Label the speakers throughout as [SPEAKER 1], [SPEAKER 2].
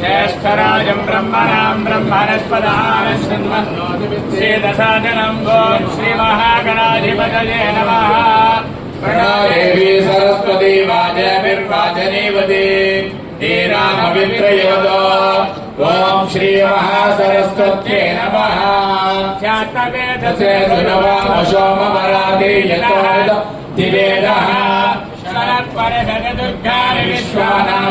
[SPEAKER 1] ज्येष्ठराजम् ब्रह्मणाम् ब्रह्मणस्पदानशृण्वन्नोतिसेदसादनम् ॐ श्रीमहागणाधिपतये नमः
[SPEAKER 2] प्रणदेवी सरस्वती वाजभिर्वाजनीवती श्रीरामवित्रयवतो ॐ श्रीमहासरस्वत्यै नमः
[SPEAKER 1] ध्यातवेदसे
[SPEAKER 2] तस्य सुनवामशोमवराधि यतोद दिवेदः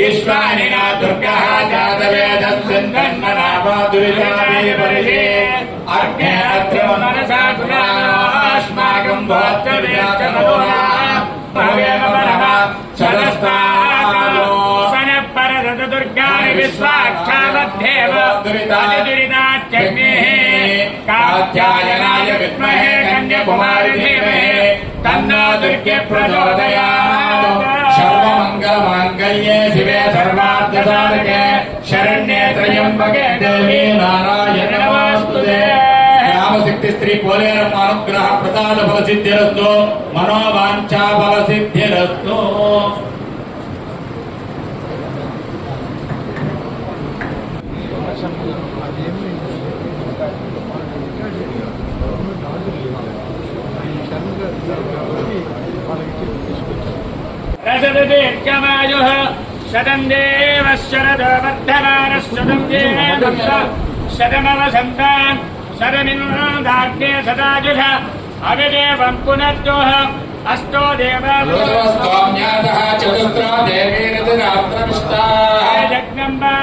[SPEAKER 2] विश्वानिना दुर्गः जातवेदं सन्नन्मनामादुरिजादेवरिषे अर्घ्ये अत्र
[SPEAKER 1] मनसा गुणास्माकं भवत्रविराजनोरा भवेम मनः
[SPEAKER 2] सदस्तालो
[SPEAKER 1] सनपरदुर्गाणि विश्वाक्षावद्धेव दुरितादिदुरिताच्चग्नेः कात्यायनाय दुर्गे प्रचोदयात्।
[SPEAKER 2] మంగళమాంగళ్యే శివే సర్వార్థసాధకే శరణ్యే త్రయంబకే దేవీ నారాయణ నమస్తుదే రామశక్తి స్త్రీ పోలేరమ్మ అనుగ్రహ ప్రసాద ఫల సిద్ధిరస్తు మనోవాంఛా ఫల సిద్ధిరస్తు
[SPEAKER 1] सदते यज्ञमायुः शतं देव शरदो वर्धमानश्चतं देव भक्त शतमवसन्तान् शतमिन्द्राग्ने सदायुष अभिदेवं पुनर्दोः अष्टो देवास्वाम्यातः
[SPEAKER 2] चतुस्रा
[SPEAKER 3] देवेन रात्रमिष्टाः यज्ञं वा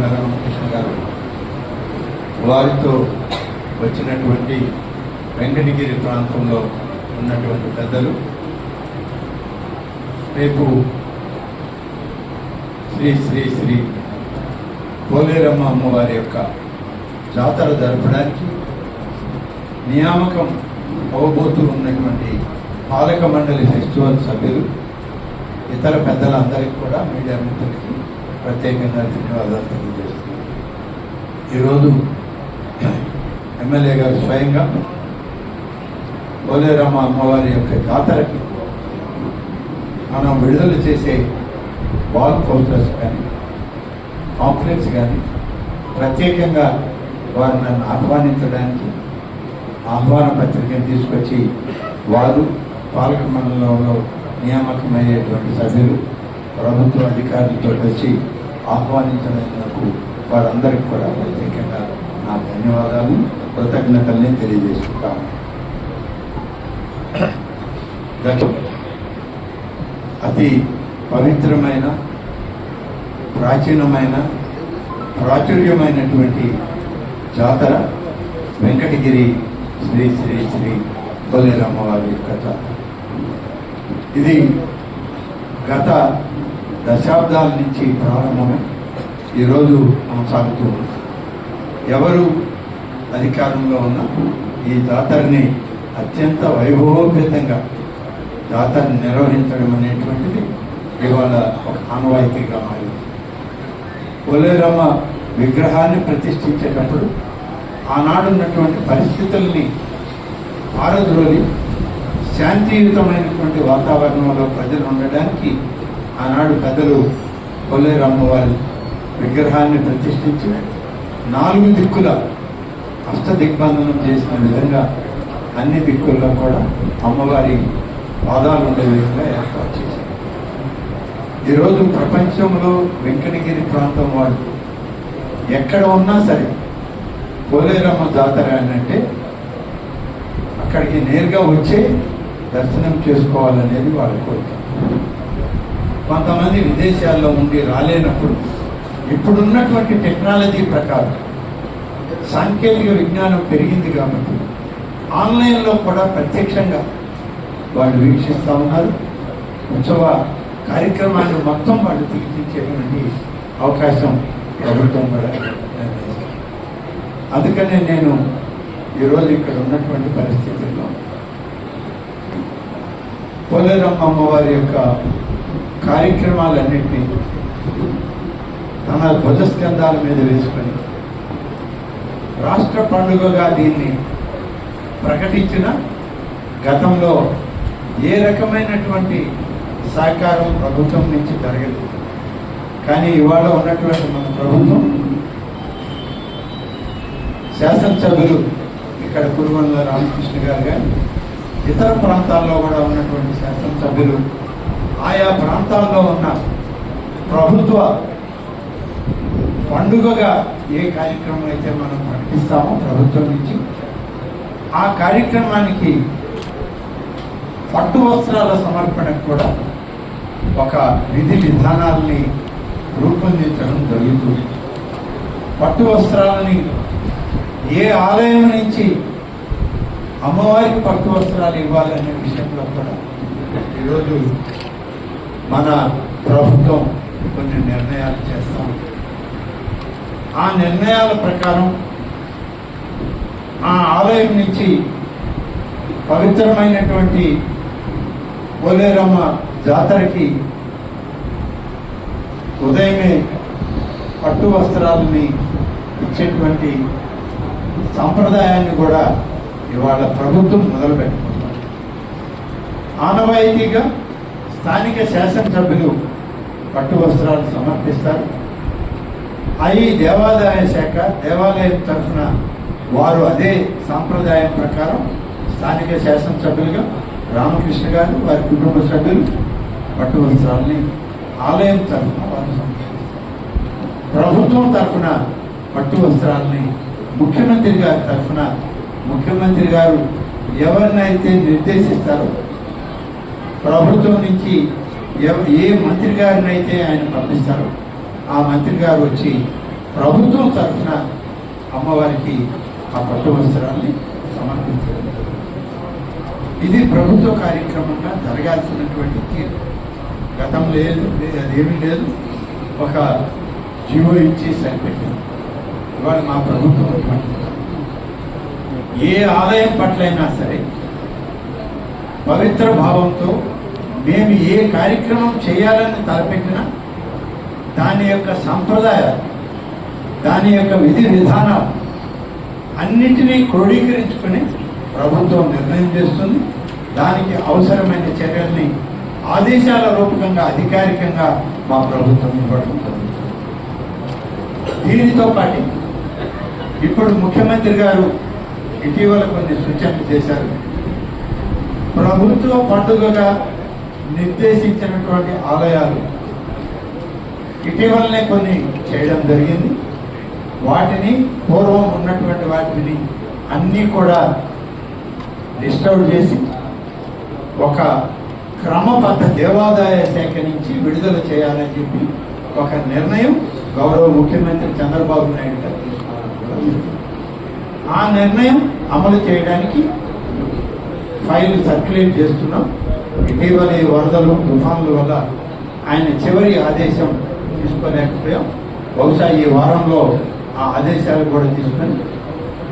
[SPEAKER 3] కురుగొండ రామకృష్ణ గారు వారితో వచ్చినటువంటి వెంకటగిరి ప్రాంతంలో ఉన్నటువంటి పెద్దలు రేపు శ్రీ శ్రీ శ్రీ పోలేరమ్మ అమ్మవారి యొక్క జాతర జరపడానికి నియామకం అవబోతూ ఉన్నటువంటి పాలక మండలి ఫెస్టివల్ సభ్యులు ఇతర పెద్దలందరికీ కూడా మీడియా మిత్రులకి ప్రత్యేకంగా ధన్యవాదాలు తెలియజేస్తున్నాను. ఈరోజు ఎమ్మెల్యే గారు స్వయంగా పోలేరమ్మ అమ్మవారి యొక్క జాతరకి మనం విడుదల చేసే వాల్ పోస్టర్స్ కానీ కాంప్లెక్స్ కానీ ప్రత్యేకంగా వారు నన్ను ఆహ్వానించడానికి ఆహ్వాన పత్రికను తీసుకొచ్చి వారు పాలక మండలంలో నియామకమయ్యేటువంటి సభ్యులు ప్రభుత్వ అధికారులతో వచ్చి ఆహ్వానించినందుకు వారందరికీ కూడా ప్రత్యేకంగా నా ధన్యవాదాలు కృతజ్ఞతల్ని తెలియజేసుకుంటాము అతి పవిత్రమైన ప్రాచీనమైన ప్రాచుర్యమైనటువంటి జాతర వెంకటగిరి శ్రీ శ్రీ శ్రీ కొల్లేరమ్మవారి యొక్క జాతర. ఇది గత దశాబ్దాల నుంచి ప్రారంభమై ఈరోజు కొనసాగుతూ ఉంది ఎవరు అధికారంలో ఉన్న ఈ జాతరని అత్యంత వైభవోపేతంగా జాతరని నిర్వహించడం అనేటువంటిది ఇవాళ ఒక ఆనవాయితీగా మారింది. పోలేరమ్మ విగ్రహాన్ని ప్రతిష్ఠించేటప్పుడు ఆనాడున్నటువంటి పరిస్థితుల్ని పారద్రోలి శాంతియుతమైనటువంటి వాతావరణంలో ప్రజలు ఉండడానికి ఆనాడు కథలు కొల్లేరు అమ్మవారి విగ్రహాన్ని ప్రతిష్ఠించి నాలుగు దిక్కుల అష్ట దిగ్బంధనం చేసిన విధంగా అన్ని దిక్కుల్లో కూడా అమ్మవారి పాదాలు ఉండే విధంగా ఏర్పాటు చేశారు. ఈరోజు ప్రపంచంలో వెంకటగిరి ప్రాంతం వాళ్ళు ఎక్కడ ఉన్నా సరే పోలేరమ్మ జాతర అని అంటే అక్కడికి నేరుగా వచ్చి దర్శనం చేసుకోవాలనేది వాళ్ళ కోరిక. కొంతమంది విదేశాల్లో ఉండి రాలేనప్పుడు ఇప్పుడున్నటువంటి టెక్నాలజీ ప్రకారం సాంకేతిక విజ్ఞానం పెరిగింది కాబట్టి ఆన్లైన్లో కూడా ప్రత్యక్షంగా వాళ్ళు వీక్షిస్తూ ఉన్నారు. ఉత్సవ కార్యక్రమాన్ని మొత్తం వాళ్ళు తీర్చిచ్చేటువంటి అవకాశం ప్రభుత్వం కూడా అందుకనే నేను ఈరోజు ఇక్కడ ఉన్నటువంటి పరిస్థితుల్లో పోలేరమ్మ అమ్మవారి యొక్క కార్యక్రమాలన్నింటినీ తన ధ్వజస్కంధాల మీద వేసుకొని రాష్ట్ర పండుగగా దీన్ని ప్రకటించిన గతంలో ఏ రకమైనటువంటి సహకారం ప్రభుత్వం నుంచి జరగదు కానీ ఇవాళ ఉన్నటువంటి మన ప్రభుత్వం శాసనసభ్యులు ఇక్కడ కురుమల్ల రామకృష్ణ గారు గారు ఇతర ప్రాంతాల్లో కూడా ఉన్నటువంటి శాసనసభ్యులు ఆయా ప్రాంతాల్లో ఉన్న ప్రభుత్వ పండుగగా ఏ కార్యక్రమం అయితే మనం ప్రకటిస్తామో ప్రభుత్వం నుంచి ఆ కార్యక్రమానికి పట్టు వస్త్రాల సమర్పణకు కూడా ఒక విధి విధానాల్ని రూపొందించడం జరుగుతుంది. పట్టు వస్త్రాలని ఏ ఆలయం నుంచి అమ్మవారికి పట్టు వస్త్రాలు ఇవ్వాలనే విషయంలో కూడా. ఈరోజు మన ప్రభుత్వం కొన్ని నిర్ణయాలు చేస్తాం. ఆ నిర్ణయాల ప్రకారం ఆ ఆలయం నుంచి పవిత్రమైనటువంటి పోలేరమ్మ జాతరకి ఉదయమే పట్టు వస్త్రాలని ఇచ్చేటువంటి సంప్రదాయాన్ని కూడా ఇవాళ ప్రభుత్వం మొదలుపెట్టుకుంటుంది ఆనవాయితీగా స్థానిక శాసనసభ్యులు పట్టు వస్త్రాలు సమర్పిస్తారు. అవి దేవాదాయ శాఖ దేవాలయం తరఫున వారు అదే సాంప్రదాయం ప్రకారం స్థానిక శాసనసభ్యులుగా రామకృష్ణ గారు వారి కుటుంబ సభ్యులు పట్టు వస్త్రాలని ఆలయం తరఫున వారు సమర్పిస్తారు. ప్రభుత్వం తరఫున పట్టు వస్త్రాలని ముఖ్యమంత్రి గారి తరఫున ముఖ్యమంత్రి గారు ఎవరినైతే నిర్దేశిస్తారో ప్రభుత్వం నుంచి ఎవ- ఏ మంత్రి గారినైతే ఆయన పంపిస్తారో ఆ మంత్రి గారు వచ్చి ప్రభుత్వం తరఫున అమ్మవారికి ఆ పట్టు వస్త్రాన్ని సమర్పించారు. ఇది ప్రభుత్వ కార్యక్రమంగా జరగాల్సినటువంటి తీరు. గతం లేదు లేదు, అదేమీ లేదు. ఒక జీవో ఇచ్చి సరిపెట్టింది. ఇవాళ మా ప్రభుత్వం అటువంటిది. ఏ ఆలయం పట్లైనా సరే పవిత్ర భావంతో మేము ఏ కార్యక్రమం చేయాలని తలపెట్టినా దాని యొక్క సంప్రదాయాలు దాని యొక్క విధి విధానాలు అన్నింటినీ క్రోడీకరించుకొని ప్రభుత్వం నిర్ణయం చేస్తుంది. దానికి అవసరమైన చర్యల్ని ఆదేశాల రూపకంగా అధికారికంగా మా ప్రభుత్వం ఇవ్వడం జరుగుతుంది. దీనితో పాటు ఇప్పుడు ముఖ్యమంత్రి గారు ఇటీవల కొన్ని సూచనలు చేశారు. ప్రభుత్వ పండుగగా నిర్దేశించినటువంటి ఆలయాలు ఇటీవలనే కొన్ని చేయడం జరిగింది. వాటిని పూర్వం ఉన్నటువంటి వాటిని అన్నీ కూడా డిస్టర్బ్ చేసి ఒక క్రమబద్ధ దేవాదాయ శాఖ నుంచి విడుదల చేయాలని చెప్పి ఒక నిర్ణయం గౌరవ ముఖ్యమంత్రి చంద్రబాబు నాయుడు గారు తీసుకోవడం కూడా ఆ నిర్ణయం అమలు చేయడానికి ఫైల్ సర్క్యులేట్ చేస్తున్నాం. ఇటీవల ఈ వరదలు తుఫాన్ల వల్ల ఆయన చివరి ఆదేశం తీసుకోలేకపోయాం. బహుశా ఈ వారంలో ఆ ఆదేశాలు కూడా తీసుకొని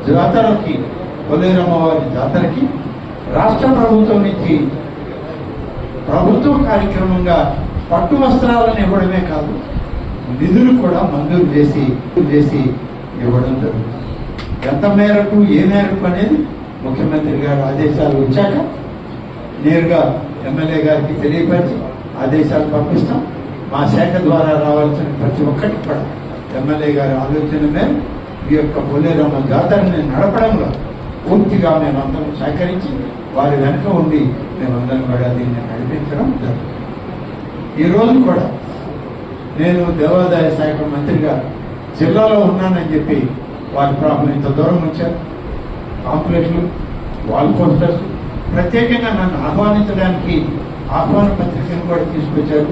[SPEAKER 3] జాతరకి కొలేరమ్మవారి జాతరకి రాష్ట్ర ప్రభుత్వం నుంచి ప్రభుత్వ కార్యక్రమంగా పట్టు వస్త్రాలను ఇవ్వడమే కాదు నిధులు కూడా మంజూరు చేసి చేసి ఇవ్వడం జరుగుతుంది. ఎంత మేరకు ఏ మేరకు అనేది ముఖ్యమంత్రి గారు ఆదేశాలు వచ్చాక నేరుగా ఎమ్మెల్యే గారికి తెలియపరిచి ఆదేశాలు పంపిస్తాం. మా శాఖ ద్వారా రావాల్సిన ప్రతి ఒక్కటి కూడా ఎమ్మెల్యే గారి ఆలోచన మేర ఈ యొక్క బొల్లేరమ్మ జాతరని నడపడంలో పూర్తిగా మేమందరం సహకరించి వారి వెనుక ఉండి మేమందరం కూడా దీన్ని నడిపించడం జరుగుతుంది. ఈరోజు కూడా నేను దేవాదాయ శాఖ మంత్రిగా జిల్లాలో ఉన్నానని చెప్పి వారి ప్రాబ్లం ఇంత దూరం వచ్చారు. కాంప్లెక్స్లు వాల్ పోస్టర్స్ ప్రత్యేకంగా నన్ను ఆహ్వానించడానికి ఆహ్వాన పత్రికను కూడా తీసుకొచ్చారు.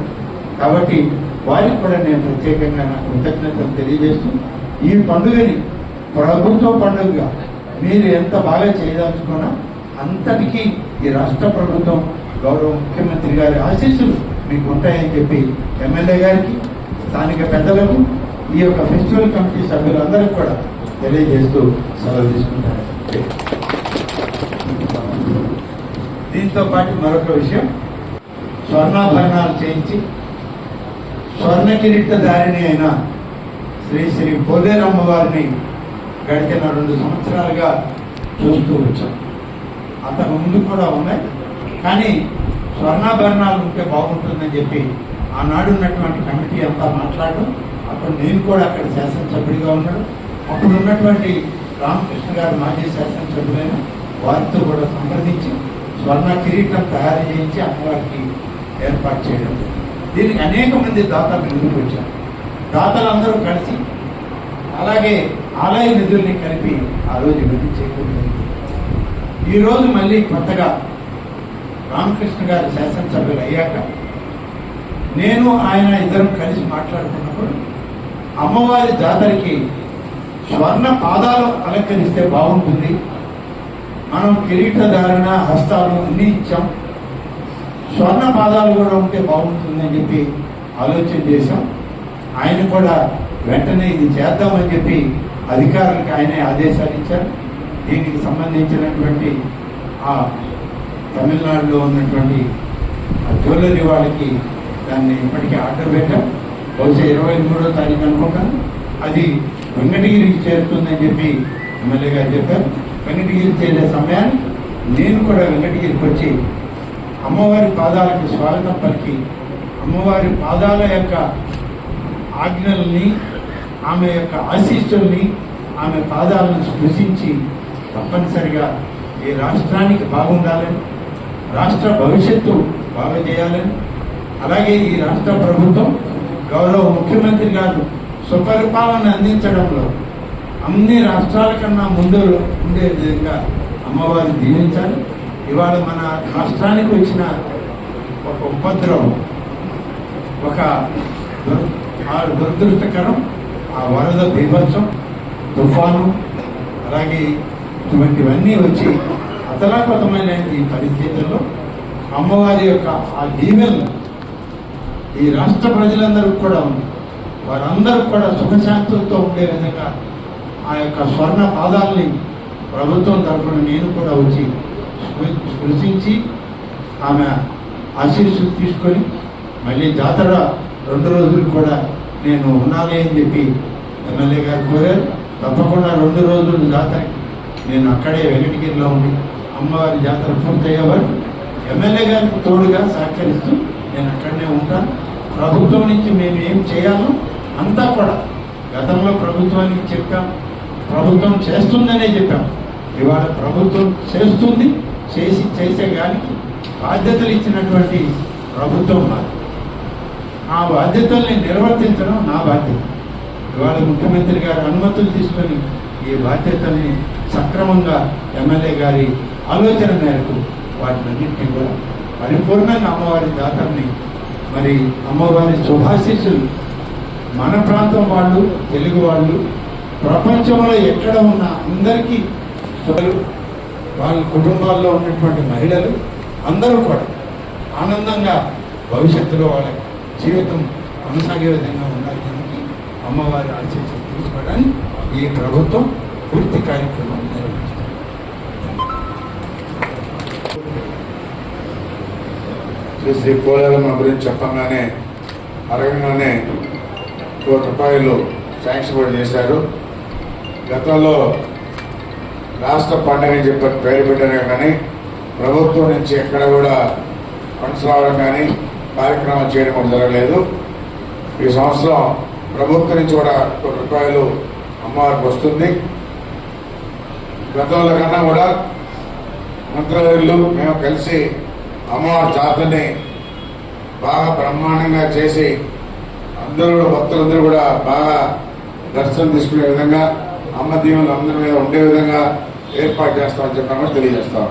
[SPEAKER 3] కాబట్టి వారికి కూడా నేను ప్రత్యేకంగా నా కృతజ్ఞతలు తెలియజేస్తూ ఈ పండుగని ప్రభుత్వ పండుగగా మీరు ఎంత బాగా చేయదలుచుకున్నా అంతటికీ ఈ రాష్ట్ర ప్రభుత్వం గౌరవ ముఖ్యమంత్రి గారి ఆశీస్సులు మీకు ఉంటాయని చెప్పి ఎమ్మెల్యే గారికి స్థానిక పెద్దలకు ఈ యొక్క ఫెస్టివల్ కమిటీ సభ్యులందరికీ కూడా తెలియజేస్తూ సెలవు తీసుకుంటారు. దీంతో పాటు మరొక విషయం. స్వర్ణాభరణాలు చేయించి స్వర్ణ కిరీటధారిణి అయిన శ్రీ శ్రీ పోలేరమ్మ వారిని గడిచిన రెండు సంవత్సరాలుగా చూస్తూ వచ్చాం. అంతకు ముందు కూడా ఉన్నాయి. కానీ స్వర్ణాభరణాలు ఉంటే బాగుంటుందని చెప్పి ఆనాడు ఉన్నటువంటి కమిటీ అంతా మాట్లాడడం అప్పుడు నేను కూడా అక్కడ శాసనసభ్యుడిగా ఉన్నాడు అప్పుడు ఉన్నటువంటి రామకృష్ణ గారు మాజీ శాసనసభ్యులైన వారితో కూడా సంప్రదించి స్వర్ణ కిరీటం తయారు చేయించి అమ్మవారికి ఏర్పాటు చేయడం దీనికి అనేక మంది దాతలు ముందుకు వచ్చారు. దాతలందరూ కలిసి అలాగే ఆలయ నిధుల్ని కలిపి ఆ రోజు విధి చేయకూడదు ఈరోజు మళ్ళీ కొత్తగా రామకృష్ణ గారు శాసనసభ్యులు అయ్యాక నేను ఆయన ఇద్దరం కలిసి మాట్లాడుకున్నప్పుడు అమ్మవారి జాతరకి స్వర్ణ పాదాలు అలంకరిస్తే బాగుంటుంది. మనం కిరీట ధారణ హస్తాలు అన్నీ ఇచ్చాం. స్వర్ణ పాదాలు కూడా ఉంటే బాగుంటుందని చెప్పి ఆలోచన చేశాం. ఆయన కూడా వెంటనే ఇది చేద్దామని చెప్పి అధికారులకు ఆయనే ఆదేశాలు ఇచ్చారు. దీనికి సంబంధించినటువంటి ఆ తమిళనాడులో ఉన్నటువంటి ఆ జ్యువెలరీ వాళ్ళకి దాన్ని ఇప్పటికీ ఆర్డర్ పెట్టాం. బహుశా ఇరవై మూడో తారీఖు అనుకుంటాను. అది వెంకటగిరికి చేరుతుందని చెప్పి ఎమ్మెల్యే గారు చెప్పారు. వెంకటగిరి చేరే సమయాన్ని నేను కూడా వెంకటగిరికి వచ్చి అమ్మవారి పాదాలకు స్వాగతం పలికి అమ్మవారి పాదాల యొక్క ఆజ్ఞల్ని ఆమె యొక్క ఆశీస్సుల్ని ఆమె పాదాలను స్పృశించి తప్పనిసరిగా ఈ రాష్ట్రానికి బాగుండాలని రాష్ట్ర భవిష్యత్తు బాగా చేయాలని అలాగే ఈ రాష్ట్ర ప్రభుత్వం గౌరవ ముఖ్యమంత్రి గారు సుపరిపాలన అందించడంలో అన్ని రాష్ట్రాల కన్నా ముందు ఉండే విధంగా అమ్మవారిని దీవించాలి. ఇవాళ మన రాష్ట్రానికి వచ్చిన ఒక ఉపద్రవం ఒక ఆ దురదృష్టకరం ఆ వరద బీభత్సం తుఫాను అలాగే ఇటువంటివన్నీ వచ్చి అతలాకుతమైన ఈ పరిస్థితుల్లో అమ్మవారి యొక్క ఆ దీవెనలు ఈ రాష్ట్ర ప్రజలందరూ కూడా ఉంది. వారందరూ కూడా సుఖశాంతులతో ఉండే విధంగా ఆ యొక్క స్వర్ణ పాదాలని ప్రభుత్వం తరఫున నేను కూడా వచ్చి స్పృశించి ఆమె ఆశీస్సులు తీసుకొని మళ్ళీ జాతర రెండు రోజులు కూడా నేను ఉండాలి అని చెప్పి ఎమ్మెల్యే గారు కోరారు. తప్పకుండా రెండు రోజులు జాతరకి నేను అక్కడే వెంకటగిరిలో ఉండి అమ్మవారి జాతర పూర్తయ్యే వరకు ఎమ్మెల్యే గారికి తోడుగా సహకరిస్తూ నేను అక్కడనే ఉంటాను. ప్రభుత్వం నుంచి మేము ఏం చేయాలో అంతా కూడా గతంలో ప్రభుత్వానికి చెప్పాం. ప్రభుత్వం చేస్తుందనే చెప్పాం. ఇవాళ ప్రభుత్వం చేస్తుంది చేసి చేసే కానీ బాధ్యతలు ఇచ్చినటువంటి ప్రభుత్వం మాది. ఆ బాధ్యతల్ని నిర్వర్తించడం నా బాధ్యత. ఇవాళ ముఖ్యమంత్రి గారి అనుమతులు తీసుకొని ఈ బాధ్యతల్ని సక్రమంగా ఎమ్మెల్యే గారి ఆలోచన మేరకు వాటినన్నింటినీ కూడా పరిపూర్ణంగా అమ్మవారి దాతల్ని మరి అమ్మవారి శుభాశీస్సులు మన ప్రాంతం వాళ్ళు తెలుగు వాళ్ళు ప్రపంచంలో ఎక్కడ ఉన్న అందరికీ వాళ్ళ కుటుంబాల్లో ఉన్నటువంటి మహిళలు అందరూ కూడా ఆనందంగా భవిష్యత్తులో వాళ్ళ జీవితం కొనసాగే విధంగా ఉండాలి దానికి అమ్మవారి ఆశీస్సులు తీసుకోవడానికి ఈ ప్రభుత్వం పూర్తి కార్యక్రమం నిర్వహించింది.
[SPEAKER 4] శ్రీ శ్రీ పోలేరమ్మ గురించి చెప్పంగానే అరగంగానే కోటి రూపాయలు శాంక్షన్ కూడా చేశారు. గతంలో రాష్ట్ర పండుగ అని చెప్పి పేరు పెట్టారు కానీ ప్రభుత్వం నుంచి ఎక్కడ కూడా ఫండ్స్ రావడం కానీ కార్యక్రమం చేయడం కూడా జరగలేదు. ఈ సంవత్సరం ప్రభుత్వం నుంచి కూడా కోటి రూపాయలు అమ్మవారికి వస్తుంది. గతంలో కన్నా కూడా మంత్రవర్యులు మేము కలిసి అమ్మవారి జాతరని బాగా బ్రహ్మాండంగా చేసి అందరూ కూడా భక్తులందరూ కూడా బాగా దర్శనం తీసుకునే విధంగా అమ్మ దీవులు అందరి మీద ఉండే విధంగా ఏర్పాటు చేస్తామని చెప్పామని తెలియజేస్తాం